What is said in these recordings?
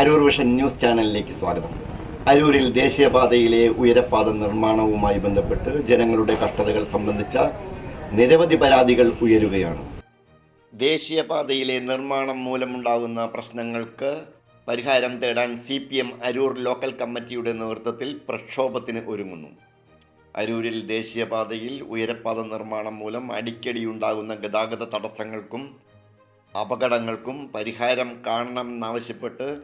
Aroor vision news ചാനലിലേക്ക് സ്വാഗതം. അരൂരിൽ ദേശീയപാതയിലെ ഉയരപ്പാത നിർമ്മാണവുമായി ബന്ധപ്പെട്ട് ജനങ്ങളുടെ കഷ്ടതകൾ സംബന്ധിച്ച നിരവധി പരാതികൾ ഉയരുകയാണ്. ദേശീയപാതയിലെ നിർമ്മാണം മൂലമുണ്ടാകുന്ന പ്രശ്നങ്ങൾക്ക് പരിഹാരം തേടാൻ C P M Aroor local കമ്മിറ്റിയുടെ നേതൃത്വത്തിൽ പ്രക്ഷോഭത്തിന് ഒരുങ്ങുന്നു. അരൂരിൽ ദേശീയപാതയിൽ ഉയരപ്പാത നിർമ്മാണം മൂലം അടിക്കടിയുണ്ടാകുന്ന ഗതാഗത തടസ്സങ്ങൾക്കും അപകടങ്ങൾക്കും പരിഹാരം കാണണമെന്നാവശ്യപ്പെട്ട്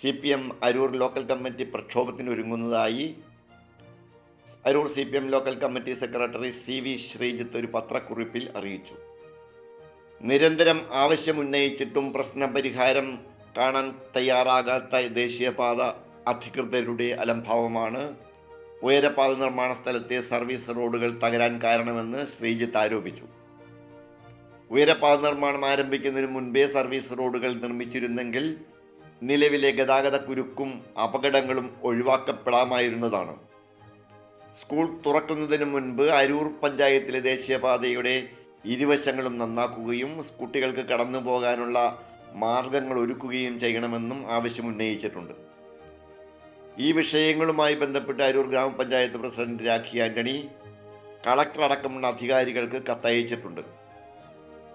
C P M Aroor local committee പ്രക്ഷോഭത്തിന് ഒരുങ്ങുന്നതായി Aroor C P M local committee secretary C V Sreejith ഒരു പത്രക്കുറിപ്പിൽ അറിയിച്ചു. നിരന്തരം ആവശ്യമുന്നയിച്ചിട്ടും പ്രശ്നപരിഹാരം കാണാൻ തയ്യാറാകാത്ത ദേശീയപാത അധികൃതരുടെ അലംഭാവമാണ്. ഉയരപാത നിർമ്മാണ സ്ഥലത്തെ സർവീസ് റോഡുകൾ തകരാൻ കാരണമെന്ന് ശ്രീജിത്ത് ആരോപിച്ചു. ഉയരപാത നിർമ്മാണം ആരംഭിക്കുന്നതിന് മുൻപേ സർവീസ് റോഡുകൾ നിർമ്മിച്ചിരുന്നെങ്കിൽ നിലവിലെ ഗതാഗത കുരുക്കും അപകടങ്ങളും ഒഴിവാക്കപ്പെടാമായിരുന്നതാണ്. സ്കൂൾ തുറക്കുന്നതിന് മുൻപ് അരൂർ പഞ്ചായത്തിലെ ദേശീയപാതയുടെ ഇരുവശങ്ങളും നന്നാക്കുകയും സ്കൂട്ടികൾക്ക് കടന്നു പോകാനുള്ള മാർഗങ്ങൾ ഒരുക്കുകയും ചെയ്യണമെന്നും ആവശ്യമുന്നയിച്ചിട്ടുണ്ട് ഈ വിഷയങ്ങളുമായി ബന്ധപ്പെട്ട് അരൂർ ഗ്രാമപഞ്ചായത്ത് പ്രസിഡന്റ് രാഖി ആന്റണി കളക്ടർ അടക്കമുള്ള അധികാരികൾക്ക് കത്തയച്ചിട്ടുണ്ട്.